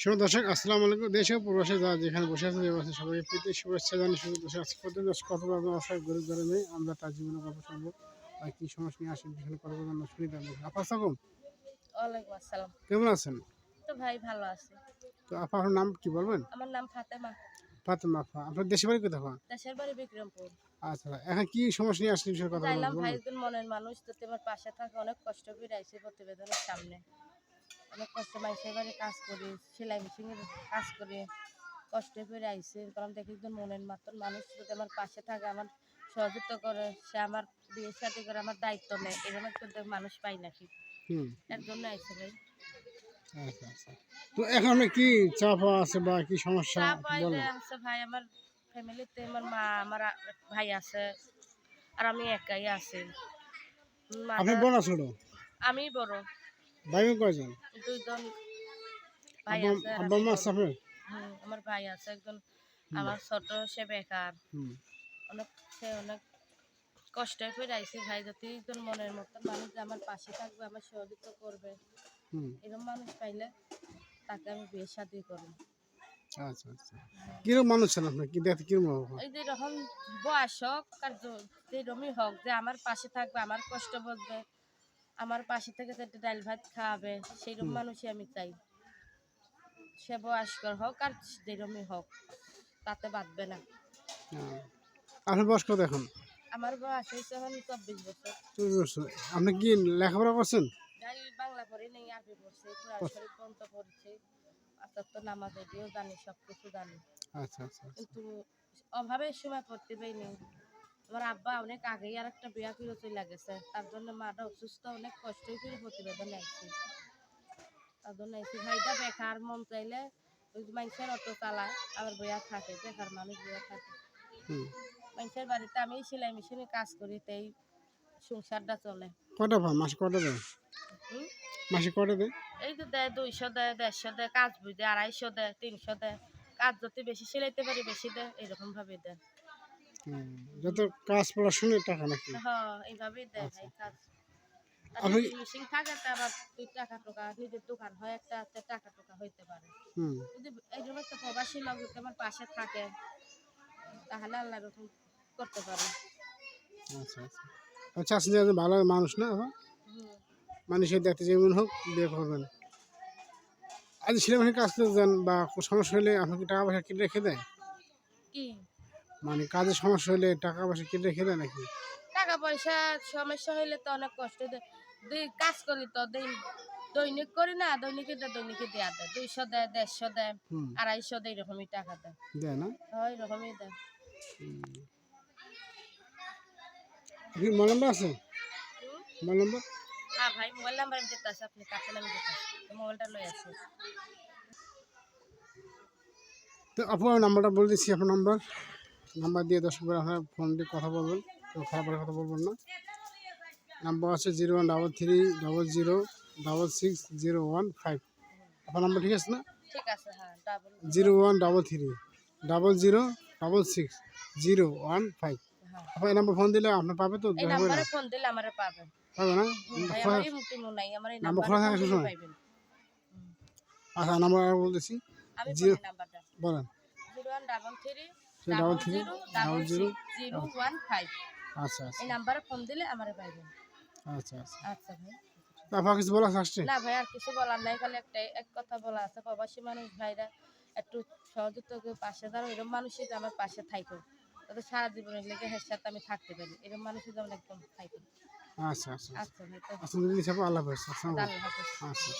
শুভ দর্শক আসসালামু আলাইকুম। দেশে প্রবাসে যারা যেখানে বসে আছে যে সবাইকে প্রীতি শুভেচ্ছা জানি শুভ দর্শক আজকে প্রতি দশ কত অসহায় গরিব ধরে নেই আমরা তার জীবনে গল্প শুনব। আর কি সমস্যা নিয়ে আসেন সেখানে করব আমরা শুনি। আপা সাকুম ওয়ালাইকুম আসসালাম। কেমন আছেন? তো ভাই ভালো আছে। তো আপা আপনার নাম কি বলবেন? আমার নাম ফাতেমা। ফাতেমা আপা আপনার দেশে বাড়ি কোথাও আপা? দেশের বাড়ি বিক্রমপুর। আচ্ছা এখন কি সমস্যা নিয়ে আসেন বিষয়ে কথা বলব ভাই একজন মনের মানুষ তো তোমার পাশে থাকে অনেক কষ্ট করে আইসি প্রতিবেদনের সামনে। অনেক কষ্ট মানুষের বাড়ি কাজ করি সেলাই মেশিনের কাজ করি কষ্ট করে আইসি কারণ দেখি একজন মনের মতন মানুষ যদি আমার পাশে থাকে আমার সহযোগিতা করে সে আমার বিয়ে সাথে করে আমার দায়িত্ব নেয় এরকম একটা মানুষ পাই নাকি হুম। এর জন্য আইসি ভাই। আচ্ছা আচ্ছা। তো এখন কি চাপ আছে বা কি সমস্যা? আছে ভাই আমার ফ্যামিলিতে আমার মা আমার ভাই আছে আর আমি একাই আছি। আপনি বড় ছোট? আমি বড়। ভাই কয়জন? দুইজন। ভাই আছে আব্বা মা আছে আমার ভাই আছে একজন। আমার ছোট সে বেকার। অনেক সে অনেক কষ্ট করে আইসি ভাই একজন মনের মতো মানুষ আমার পাশে থাকবে আমার সহযোগিতা করবে। এরকম মানুষ পাইলে তাকে আমি বিয়ে শাদি করব। আচ্ছা আচ্ছা। কীরকম মানুষ ছিলেন আপনার কি দেখতে কীরকম এই যে রকম বয়স হোক আর যেরকমই হোক যে আমার পাশে থাকবে আমার কষ্ট বুঝবে আমার পাশে থেকে যাতে ডাল ভাত খাওয়াবে সেইরকম মানুষই আমি চাই। সে বয়স্কর হোক আর যেরকমই হোক তাতে বাঁধবে না। হ্যাঁ। আপনার বয়স কত এখন? আমার বয়স হয়েছে এখন চব্বিশ বছর। চব্বিশ বছর। আপনি কি লেখাপড়া করছেন? বাংলা পড়ি নেই আরবি পড়ছি কোরআন শরীফ পর্যন্ত পড়ছি। আচ্ছা তো নামাজ এদিও জানি সব কিছু জানি। আচ্ছা আচ্ছা আচ্ছা। কিন্তু অভাবের সময় পড়তে পারিনি আমার আব্বা অনেক আগেই আর একটা বিয়া করে চলে গেছে। তার জন্য মাটা অসুস্থ অনেক কষ্টই করে প্রতিবেদন আইছি। তার জন্য আইছি ভাইটা বেকার মন চাইলে ওই মানুষের অটো চালায় আবার বইয়া থাকে বেকার মানুষ বইয়া থাকে। মানুষের বাড়িতে আমি সেলাই মেশিনে কাজ করি তাই সংসারটা চলে। কটা পা মাসে কটা দেয়? মাসে কটা দেয়? এই তো দেয় দুইশো দেয় দেড়শো দেয় কাজ বুঝ আড়াইশো দেয় তিনশো দেয় কাজ যদি বেশি সেলাইতে পারি বেশি দেয় এরকম ভাবে দেয়। যত কাজ পড়াশুনে টাকা নাকি? হ্যাঁ এইভাবেই দেয় ভাই কাজ। আপনি- মেশিন থাকে তা আবার দুই টাকা টোকা নিজের দোকান হয় একটা টাকা টোকা হইতে পারে। হুম। যদি এইরকম একটা প্রবাসী লোক যদি আমার পাশে থাকে তাহলে আল্লাহ এরকম করতে পারে। আচ্ছা আচ্ছা। আচ্ছা আসলে ভালো মানুষ না? হুম। মানুষের দেখতে যেমন হোক বিয়ে করবেন। আজ ছেলেমেয়ে কাজ করতে যান বা সমস্যা হলে আপনাকে টাকা পয়সা কিনে রেখে দেয়? কি? মানে কাজের সমস্যা হলে টাকা পয়সা কেটে রেখে দেয় নাকি? টাকা পয়সা সমস্যা হলে তো অনেক কষ্ট দেয়। দুই কাজ করি তো দিন দৈনিক করি না দৈনিকে দেয় দৈনিকে দেয়া দেয় দুইশো দেয় দেড়শো দেয় আড়াইশো দেয় এরকমই টাকা দেয়। দেয় না? হয় এরকমই দেয়। কি মোবাইল নাম্বার আছে? Mobile number? হ্যাঁ ভাই মোবাইল নাম্বার আমি দিতে আপনি কাছে আমি দিতে মোবাইলটা লই আসি। তো আপু আমি নাম্বারটা বলে দিচ্ছি আপনার নাম্বার। নাম্বার দিয়ে দশ করে আপনার ফোন দিয়ে কথা বলবেন কেউ খারাপ করে কথা বলবেন না। নাম্বার আছে zero one double three double zero double six zero one five আপনার নাম্বার ঠিক আছে না? Zero one double three double zero double six zero one five আপনার এই নাম্বার ফোন দিলে আপনার পাবে তো? ফোন দিলে আমারে পাবে। না? নাম্বার খোলা থাকে সবসময়? আচ্ছা নাম্বার বলতেছি। জিরো- বলেন। Zero one double three double three double zero zero one five আচ্ছা এই নাম্বারে ফোন দিলে আমারে পাইবেন। আচ্ছা আচ্ছা। আচ্ছা ভাই। আপনার কিছু বলা আসছে না ভাই আর কিছু বলার নাই খালি একটাই এক কথা বলা আছে। প্রবাসী মানুষ ভাইরা একটু সহযোগিতা করে পাশে দাঁড়ো এরকম মানুষই যে আমার পাশে তাদের সারা জীবনের লেগে হের সাথে আমি থাকতে পারি। এরকম মানুষই যেমন একদম থাইকো। আচ্ছা আচ্ছা আচ্ছা। আচ্ছা আল্লাহ হাফেজ। আচ্ছা।